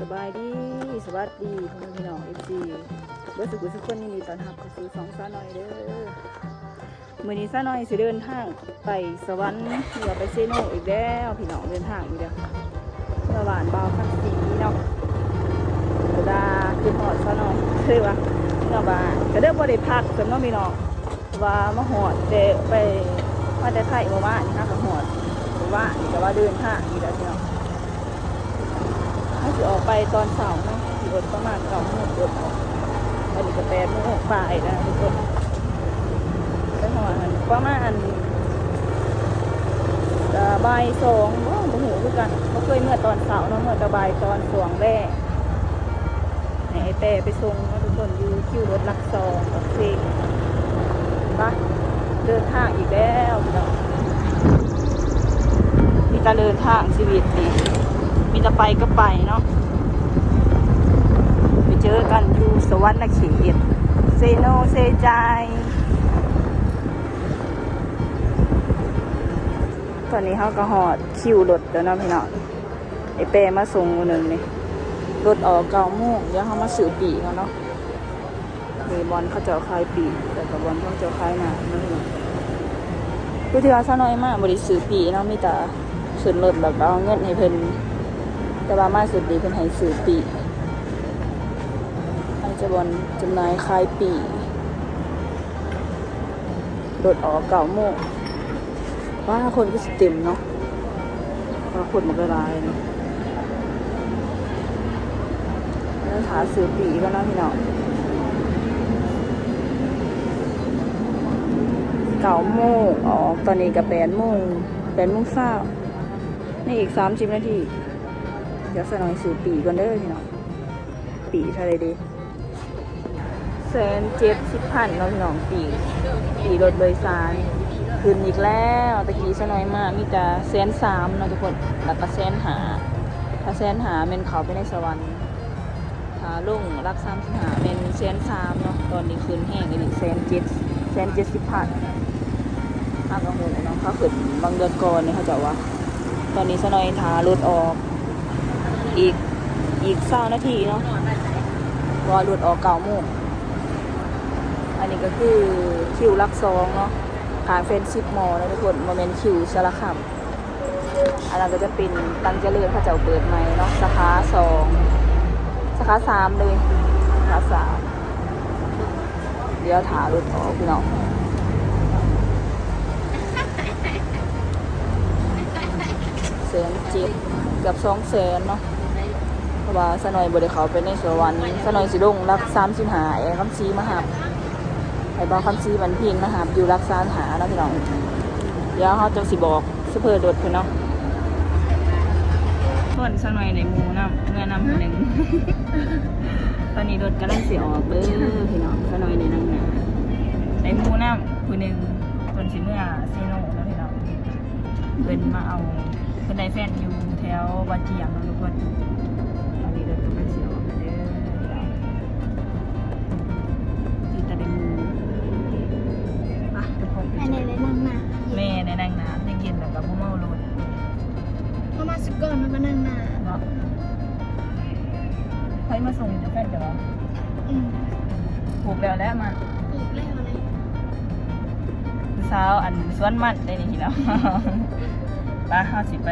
สบายดีสวัสดีพี่น้องเอฟซีเบิร์สุขุสุขคนยินดีต้อนรับเข้าสู่สองซาหน่อยเด้อมื่อนี้ซาหน่อยสิเดินทางไปสวรรค์เพื่อไปเซโนอีกแล้วพี่น้องเดินทางอีกแล้วระหว่างบาวคันสีเนาะดาขึ้นหอดซาหน่อยคือว่าเนาะบ้าก็เด้อบ่ได้พักสำน้องพี่น้องว่ามาหอดแต่ไปมาแต่ไทยเมื่อวานนี่นะก็หอดเมื่อวานนี่ก็ว่าเดินทางอีกแล้วพี่น้อง ถ้าจะออกไปตอนเสาร์นะขี่รถประมาณเก้าโมงรถออกอันนี้ก็แปดโมงบ่ายนะทุกคนไปหอดมันประมาณจะบ่ายสองว้าโอ้โหคือกันเขาเคยเมื่อตอนเสาร์เนาะเมื่อจะบ่ายตอนสวงแรกให้ไอแต่ไปส่งทุกคนอยู่คิวรถลักซองกับเซงปะเดินทางอีกแล้วพี่น้องมีการเดินทางชีวิตนี่ มีจะไปก็ไปเนาะไปเจอกันอยู่สวรรค์เขตเซโนเซจายตอนนี้เขาก็หอดคิวรถแล้วนะพี่น้องไอเปมาส่งหนึ่งนี่รถออกเก้าโมงเดี๋ยวเขามาสื่อปีกันเนาะมีบอลเขาเจะคายปีแต่กับบอลเขาเจะคายหนาเนาะพี่น้องผู้ที่ว่าซะน้อยมากบริสื่อปีเนาะมีแต่ขึ้นรถแล้วก็เอาเงินให้เพิ่น แต่ว่ามาสุดดีเป็นไห้สื่อปีอันจะบอลจำนายคลายปีรถออกเก่าโมงว่าคนก็สเต็มเนาะว่าคนมันก็ลายเนาะแล้วหาสื่อปีก็นะพี่น้องเก่าโมงออกตอนนี้กับแปดโมงแปดโมงเช้านี่อีกสามสิบนาที เดี๋ยวสนอยสื่อปีก่อนเด้อพี่น้องปีเท่าไรดีแสนเจ็ดสิบพันเนาะพี่น้องปีปีรถโดยสารขึ้นอีกแล้วตะกี้สนอยมากมีแต่แสนสามเนาะทุกคนแล้วก็แสนหา ถ้าแสนหาเป็นเขาไปในสวรรค์ถ้าลุ่งรักสามสิบหาเป็นแสนสามเนาะตอนนี้คืนแห้งอีกแสนเจ็ดแสนเจ็ดสิบพันอ้ากระหูเนาะเขาขึ้นบางเดือนก่อนเนี่ยเขาจะว่า ตอนนี้สนอยทารถออก อีกอีกเศร้านาทีเนาะรอหลุดออกเก่าโมงอันนี้ก็คือคิวลักซองเนาะขายเฟนชิปมอลนะทุกคนโมเมนต์คิวสารคำอันนั้นก็จะเป็นตังเจริญพระเจ้าเปิดใหม่เนาะสาขาสองสาขาสามเลยสาขาสามเดี๋ยวถาหลุดออกพี่น้องแสนเจ็ดเกับสองแสนเนาะ ราะว่าสนอยบริเขาไปในสวนสนอยสิลงรักสามสิบหาไอ้คำซีมาหับไอ้บอคำซีมันพินมาหับอยู่รักสามหาแล้วพี่น้องเดี๋ยวเขาจะสิบอกสเพอร์ดดพื่นเนาะส่วนสนอยในมูน้ำเมื่อนำหนึ่งตอนนี้รถกำลังเสียออกเด้อพี่น้องสนอยในนังหนาในมูน้ำผู้หนึ่งคนสิเมื่อซีโน่แล้วพี่น้องเพิ่นมาเอาเพิ่นได้แฟนอยู่แถวบาเจียงเนาะทุกคน มาส่งจะแฟนเดี๋ยวอืมผูกแล้วแล้วมาปลูกแล้วอะไรคือเช้าอันสวนมันได้นี่แล้วป้าเขาสิไป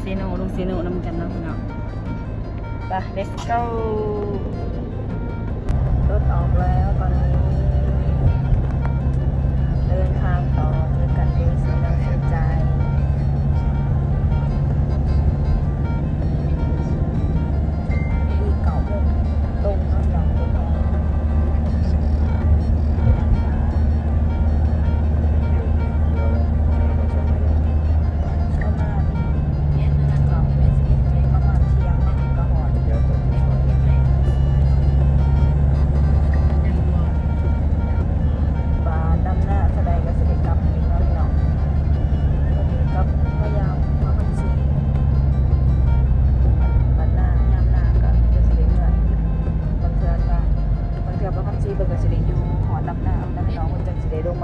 เซโนลงเซโนน้ำกันเนาะพี่น้องไป let's go รถออกแล้วตอนนี้ เดินทางต่อเจอกันเองสีน้ำเสียใจ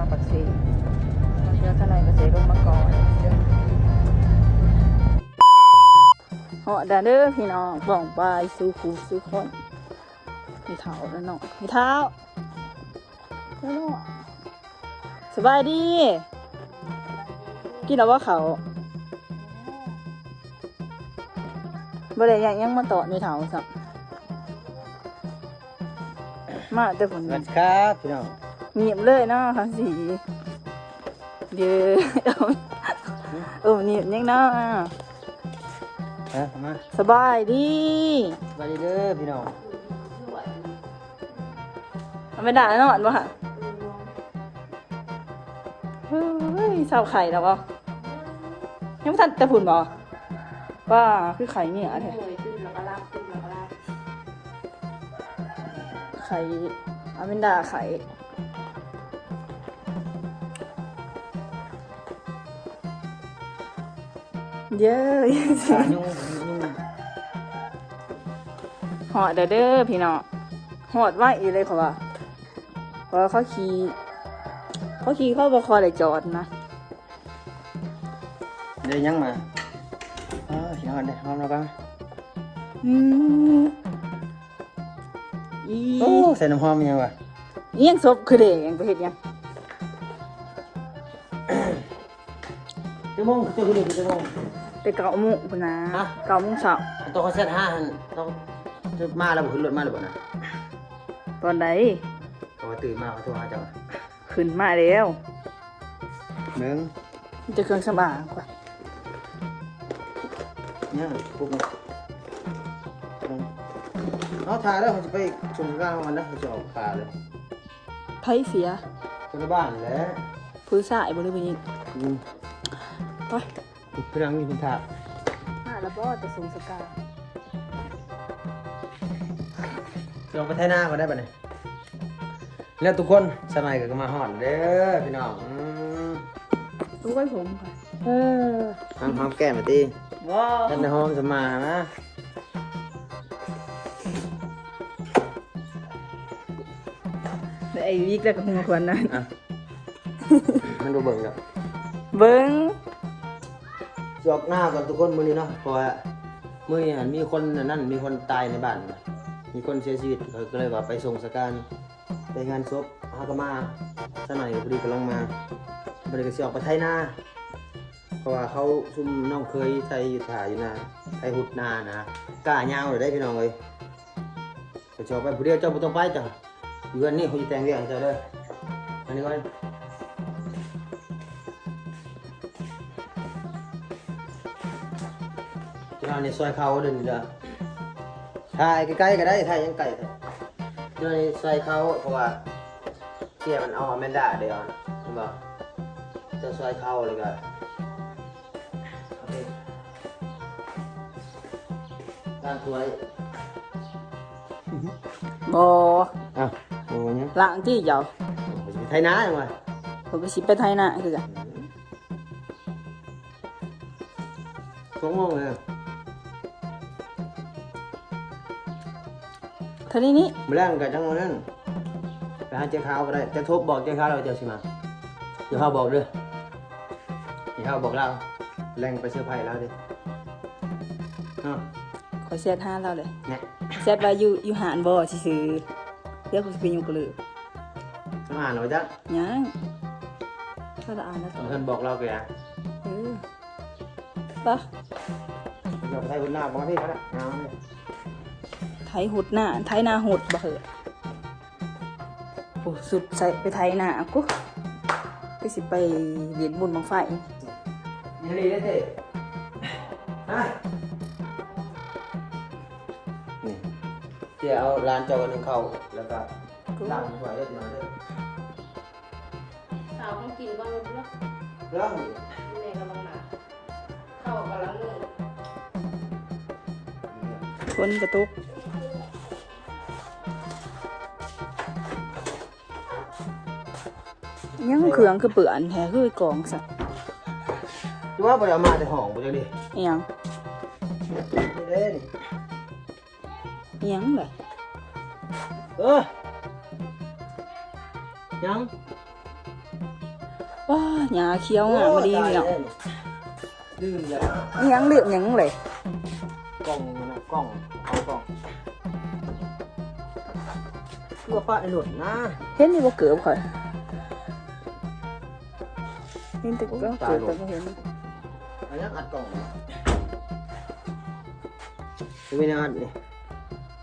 มาปักเสกเชื้อทนายเกษตรลงมาก่อนเหาะดาเด้อพี่น้องบ่องบายสู้คู่สู้คนมีเท้าแล้วเนาะมีเท้าแล้วเนาะสบายดี กินแล้วว่าเขาบริยังยังมาต่อมีเท้าสักมาเด้อผมสวัสดีครับพี่น้อง เงียบเลยเนาะค่ะสีเดี๋ยวเอาเออเงียบยังเนาะฮะมาสบายดีสวัสดีเด้อพี่น้องมันไม่ได้นอนวะเฮ้ยเศร้าไข่แล้วบ่ยังไม่ทันแต่ผุนบ่ป้าคือไข่เนี่ยแท้ไข่อาเมนดาไข่ เยอะสายุ่งยุ่งหอดเด้อเด้อพี่น้องหอดไว้อีเลยเขาว่าเพราะว่าเขาขี่เขาขี่เข้าบคอเลยจอดนะเดี๋ยวยังมาอ๋อพี่น้องเดี๋ยวหอมแล้วกันอืมอีโอ้ใส่น้ำหอมยังวะเอียงศพคือเด็กยังไปเห็นยังเจ้าโมงเจ้าคือเด็กเจ้าโมง ไปเกาหมุกพุ่นนะฮะ เกาหมุกเสาตัวเขาเซ็ตห้าหันต้องจะมาแล้วบ่ขึ้นรถมาหรือเปล่านะตอนใดเพราะว่าตื่นมาเขาโทรหาเจ้าขึ้นมาแล้วเมืองมันจะเครื่องสำอางกว่าเนี่ยปุ๊บมาเอาถ่ายแล้วเขาจะไปชมก้าวมันแล้วเขาจะออกขาเลยไผเสียคนในบ้านแหละพื้นสายบริเวณนี้อืมไป พี่น้องมีคนถ่ายหน้าระบอดจะสูงสกาลองไปไทยหน้าก็ได้ปะเนี่ยแล้วทุกคนสมัยก็มาหอดเด้อพี่น้องอืมตู้ไว้ผมก่อนเออหอมหอมแก้มมาตีว้าวท่านในหอมสมานะแต่ไอ้วิกแล้วก็หัวควันนั้นอะมันดูเบิ่งแล้วเบิ้ง จอกหน้าก่อนทุกคนมือนี้เนาะเพราะว่ามือนี้หันมีคนนั่นมีคนตายในบ้านนะมีคนเสียชีวิตเขาก็เลยว่าไปส่งสการไปงานศพฮาก็มาซะหน่อยพอดีกำลังมาบ่ได้ก็สิออกไปไทยนาเพราะว่าเขาซุ่มน้องเคยไทยอยู่ถ่ายอยู่นาไทยหุดนานะกล้ายาวเลยได้พี่น้องเอ้ยก็จะออกไปผู้เดียวเจ้าบ่ต้องไปจ้ะอยู่กันนี่เขาจะแต่งเรื่องให้เจ้าเด้ออันนี้ก่อน พี่น้องในซอยเขาเดินนี่เด้อถ่ายใกล้ๆก็ได้ถ่ายยังไกลเถอะพี่น้องในซอยเขาเพราะว่าเที่ยมันเอาอแมนด้าเดียวนะเห็นบ่เจ้าซอยเขาเลยก็โอเคตั้งตัวไว้บออะโอ้ยเนี่ยหลังที่เจ้าไปสิไปไทยนาจังวะผมไปสิไปไทยนะคือกันสองโมงเลย ท่านี้นี้มาแรงกับจังหวะนั้นไปหาเจ้าขาวก็ได้จะทบบอกเจ้าขาวเราเจ้าสิมาเดี๋ยวเขาบอกเด้อเดี๋ยวเขาบอกเราแรงไปเสื้อร์ไผ่เราดิเนาะขอเซตห้าเราเลยเนี่ยเซตว่าอยู่อยู่หานบ่ซื่อๆเดี๋ยวกูสิไปอยู่กับเลยต้องอ่านเราจ้ะยังถ้าจะอ่านแล้วต่อเพื่อนบอกเราไปอะเออปะเดี๋ยวไปไทยคนหน้าบอกมาพี่เขาละเอาเลยไทยหุดหน้าไทยหน้าหุดบ่เหอะโอ้สุดใส่ไปไทยหน้ากูไปสิไปเหรียญบุญบังไฟนี่นี่ได้เด้ฮะนี่เดี๋ยวเอาร้านเจ้ากันหนึ่งเข้าแล้วก็ตั้งไว้เด้อเดี๋ยวเด้อสาวต้องกินบ้างเนาะแล้วแม่กำลังมาเข้ากำลังเลยคนกระตุก ยังเครื่องคือเปื่อนแท้คือกองสัตว์ดูว่าไปเอามาแต่ห้องไปจังดิอิหยังนี่เด้นี่อิหยังเลยเออยังว้าหยาเคี้ยวงามมาดีโอ้พี่น้องตายแล้วนี่ลืมเลยอิหยังเหลืองหยังเลยกล้องมันนะกล้องเอากล้องเพื่อป้าไอ้หลุดนะเห็นนี่บ่เกือบข่อยเห็ นแต่ก็เกือบแต่บ่เห็นอันนี้อัดกล่องจะไม่ได้อัดเลย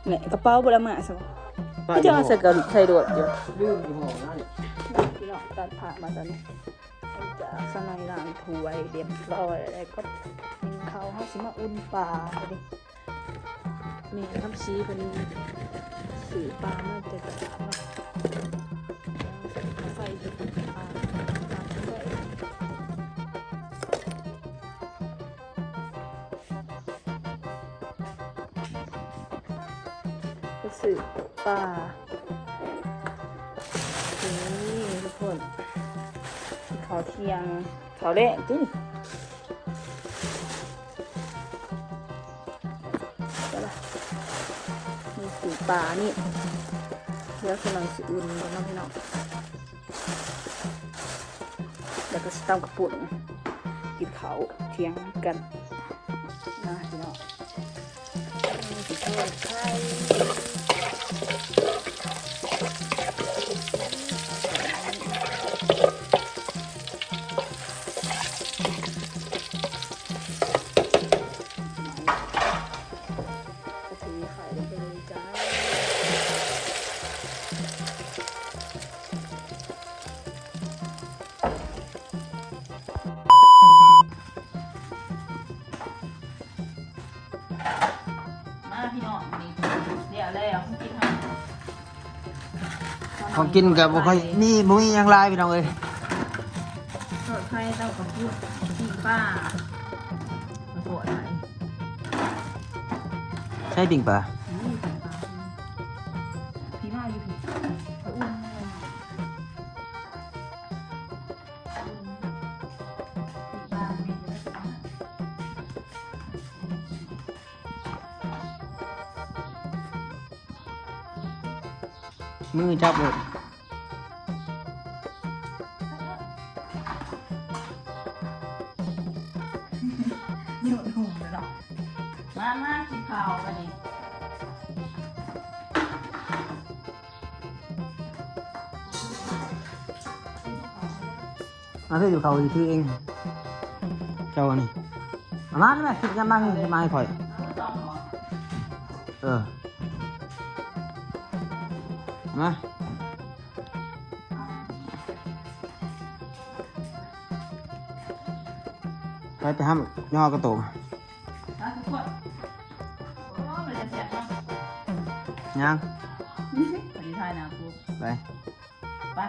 แหม่กระเป๋าบ่ละมาซะบ่พี่จะมาใส่กับใส่โดดอยู่ลืมอยู่ห้องนั่นพี่น้องตัดผ่ามาตอนนี้จากสนอยล้างถ้วยเรียบร้อยแล้วก็กินข้าวเฮาสิมาอุ่นปลาดิแม่ทำซีเพิ่นสื่อปลามาแต่ตลาด สื่อปลานี่ทุกคนเขาเทียงเขาแรกจริงก็ละมีสีปลานี่เดี๋ยวกำลังสิอุ่นกันเนาะพี่น้องแล้วก็สตำกระปุ่นกินเขาเทียงกันนะพี่น้องมีสิ と กินกับบ่ค่อยมีบ่มีหยังหลายพี่น้องเอ้ยทอดไข่เต้ากับพูดปิ้งป้ามาโปะไหนใช่ปิ่งปลานี่ปิ้งปลาพี่มาอยู่พี่ไปอุ่นเลยปิ้งปลามีเยอะ มือจับเลย มาเพื่ออยู่เขาอยู่ที่เอง เจ้านี่เอามาได้ไหมคิดจะมาให้มาให้ข่อยต้องเหรอเออ มาไปไปห้ามย่อกระโตกมาทุกคนโอ้มันจะเสียบเนาะยังปฏิทายนะครูไปไป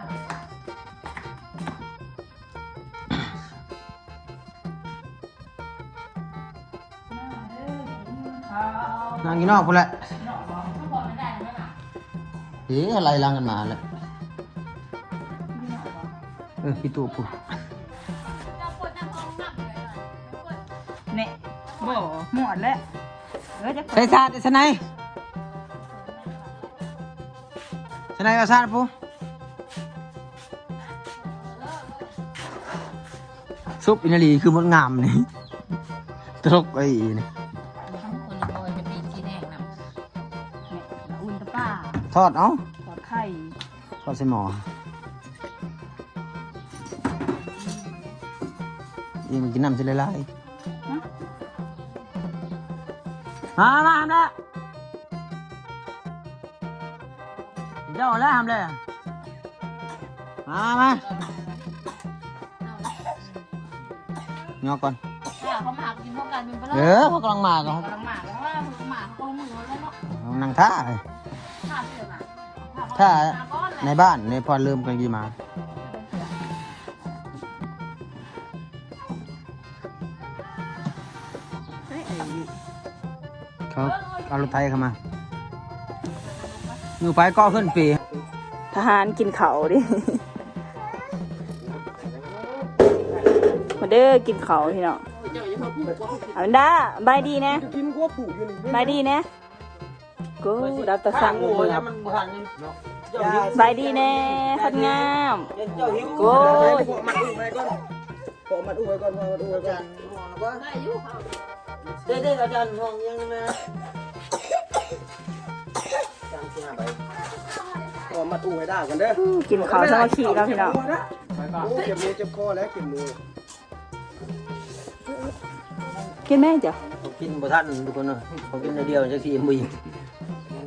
นข้าวนั่งกินนอกพูดแหละเนาะบอกถ้าบอกไม่ได้ไม่หนักเอ๊ะอะไรลังกันมาแล้วไม่หนักหรอกเออพี่ตู่ปุ๊เนี่ยบ่หมดแล้วเออจะใส่ซาดใส่ไหนใส่ไหนก็ซาดปุ๊ซุปอินาลีคือมดงามนี่ตลกไอ้นี่ ป้าทอดเอ้าทอดไข่ทอดใส่หม้ออีมันกินน้ำสิละลายมามาทำแล้วเจ้าแล้วทำเลยมามางอก่อนถ้าเขามากินพวกกันเป็นไปเอแล้วอเขากำลังมาก็กำลังหมากแล้วว่าเขาหมากเขามือแล้วเนาะเขานั่งท่าเลย ถ้าก้อนในบ้านในพอเริ่มกันกี่มาเฮ้ยไอ้นี่เขาเอารถไทยเข้ามาอยู่ไปก็ขึ้นปี ทหารกินเขาดิ มาเด้อกินเขาพี่น้องเอาด้าบายดีนะกินกัวผูอยู่นี่บายดีนะกูรับตะสั่งโอ้ยมันทัน นี่บายดีแน่คนงามโอ้ยมัดอุ้ยไปก่อนพอมัดอุ้ยไปก่อนพอมัดอุ้ยไปก่อนได้อยู่เขาสเด้เด้อาจารย์ห้องยังนะจำสิหาไปก็มาตู้ให้ได้กันเด้อกินข้าวสามัคคีแล้วพี่น้องเก็บมือเจ็บคอแล้วเก็บมือกินไหมเจ้าเขากินบ่ทันทุกคนเนาะเขากินเดียวจักสิบ่อิ่ม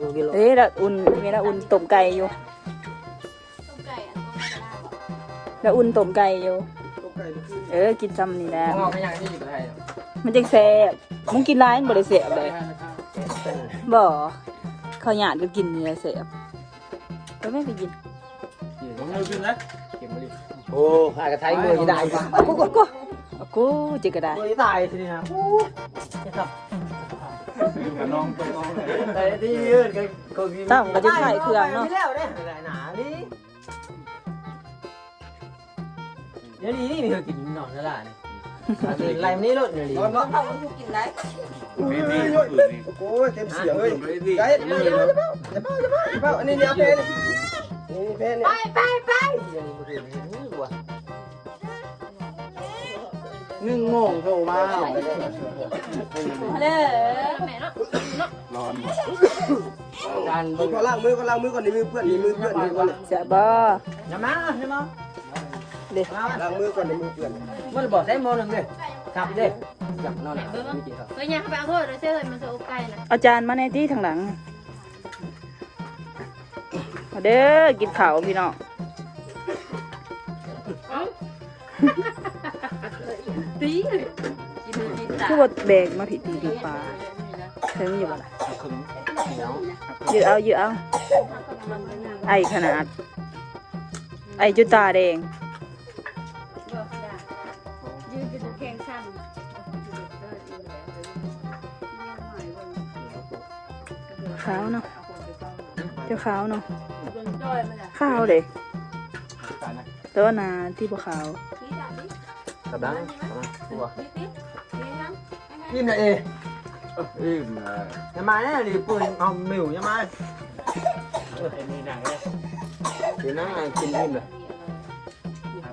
เขากินหรอกเอ้ยละอุ่นมีละอุ่นต้มไก่อยู่ต้มไก่อันต้มกระด้างละอุ่นต้มไก่อยู่ ต้มไก่นี่คือเออ กินซ้ำนี่แหละมองไม่ยังนี่อยู่ไทยมันจังแซ่บมึงกินร้ายมันบ่ได้แซ่บเลยบ่ข้าวหยาดก็กินนี่แหละแซ่บก็ไม่ไปกินผมมือขึ้นนะเก็บมือโอ้หากระไทยมือจะได้ปะกูกูกูกูจิก็ได้มือจะตายสินะโอ้ครับ น้องตัวน้องเลยแต่ที่ยืนกันก็มีต้องก็จะใส่เครื่องเนาะ ไม่แล้วเด้หลายหนานี่เดี๋ยวนี้นี่มีเขากินหนอนแล้วล่ะนี่กินไรมันนี่รถเดี๋ยวนี้นอนเนาะเขาลูกกินได้มีมีปืนนี่โอ้ยเต็มเสียงเลยไก่จะเป้าจะเป้าจะเป้าจะเป้าจะเป้าจะเป้าอันนี้เนี่ยเพนนี่เพนเนี่ยไปไปเดี๋ หนึ่งโมงโทรมาเด้อแม่เนาะร้อนการมือก็ล้างมือก็ล้างมือก่อนนี่มือเพื่อนนี่มือเพื่อนนี่ก่อนแซ่บบ่อย่ามาอย่ามาเด้อล้างมือก่อนนี่มือเพื่อนมันบอกใส่โมนึงเด้ครับเด้จับนอนไม่กินครับเฮ้ยยังเขาไปเอาโทษเลยเซ่อเลยมันจะอบไก่นะอาจารย์มาในที่ทางหลังเอาเด้อกินข้าวพี่น้อง ตีกินกินตาคือว่าแบกมาผิดดีปลาเทิงอยู่บ่ล่ะคึงเหนียวยืดเอายืดเอาไอขนาด ไอจุดตาแดงขาวเนาะเจ้าขาวเนาะจอยมันอะขาวเลยแต่ว่านาที่บ่ขาวชี้ตาดิกับดัง ตัวดิดิดิทั้งยิ้มเลยเออืมอย่ามาเนี่ยดิปืนเอาหมิวอย่ามาเป็นมีหนังเลยเดี๋ยวนั่งกินยิ้มเลย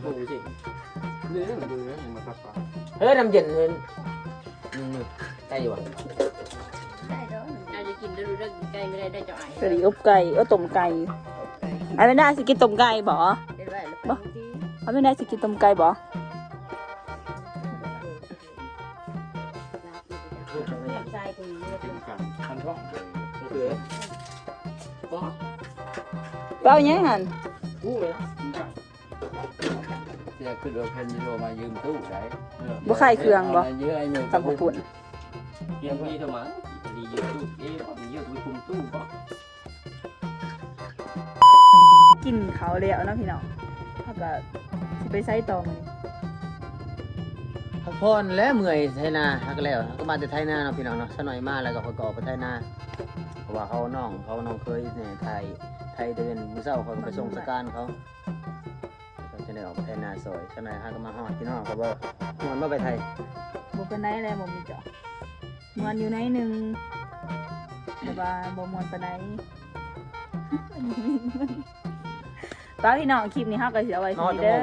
ดูสินี่ดูนะมาตัดปลาเฮ้ยน้ำเย็นเลยนี่ใกล้อยู่อะได้เด้ออาจจะกินได้รู้เรื่องไก่ไม่ได้ได้เจ้าไอ้สวัสดีอบไก่เออต้มไก่ไอ้ไม่ได้สิกินต้มไก่บ่ได้ไว้แล้วไปที่ไอ้ไม่ได้สิกินต้มไก่บ่ เปล่าหยังหันกู้เลยเสียขึ้นรถเพนยิโรมายืมตู้ไหนบ่คลายเครื่องบ่เยอะไอ้เมย์ตำข้าวปุ่นเยี่ยมที่ทำไมดียืมตู้เอ๊ะผมเยอะไปคุมตู้ป่ะกินเขาวแล้วเนาะพี่น้องเขาก็สิไปใส่ต่อมันพักผ่อนแล้วเมื่อยไทนาฮักแล้วก็มาแต่ไทนาเนาะพี่น้องเนาะสักหน่อยมาแล้วก็ประกอบไปไทนาเพราะว่าเขาน้องเขาน้องเคยเนี่ยไทย ไทยเดินมื้อเช้าเขาก็ไปส่งสการเขาก็จะได้ออกไปไทนาซอยสักหน่อยฮักก็มาฮอดพี่น้องเขาบอกนอนมาไปไทยบ่เป็นไรแล้วบ่มีเจาะมวนอยู่ไหนหนึงแต่ว่าบ่มวนปานใดป้าพี่น้องคลิปนี้เฮาก็สิเอาไว้ที่นี่เด้อ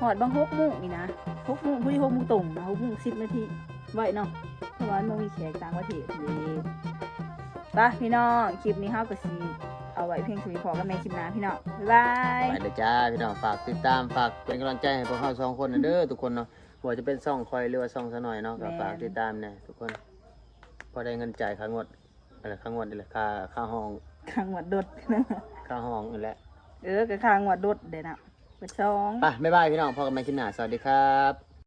ฮอดบาง6โมงนี่นะ6โมงผู้ที่6โมงตรงนะ6โมง10นาทีไว้เนาะเพราะว่ามันมีแขกต่างประเทศนี่ป้าพี่น้องคลิปนี้เฮาก็สิ เอาไว้เพียงเท่านี้พอกันในคลิปหน้าพี่น้องบ๊ายบาย ไปเลยจ้าพี่น้องฝากติดตามฝากเป็นกำลังใจให้พวกเราสองคนนะเด้อทุกคนเนาะว่าจะเป็นซ่องคอยหรือว่าซ่องซะหน่อยเนาะก็ฝากติดตามเนี่ยทุกคน พอได้เงินจ่ายค่างวดอะไรค่างวดนี่แหละค่าค่าห้องข้างหวัดดด ค่าห้องนี่แหละเออก็ข้างหวัดดดเด้นะเปิดซอง ไปบ๊ายบายพี่น้องพอกันใหม่คลิปหน้าสวัสดีครับ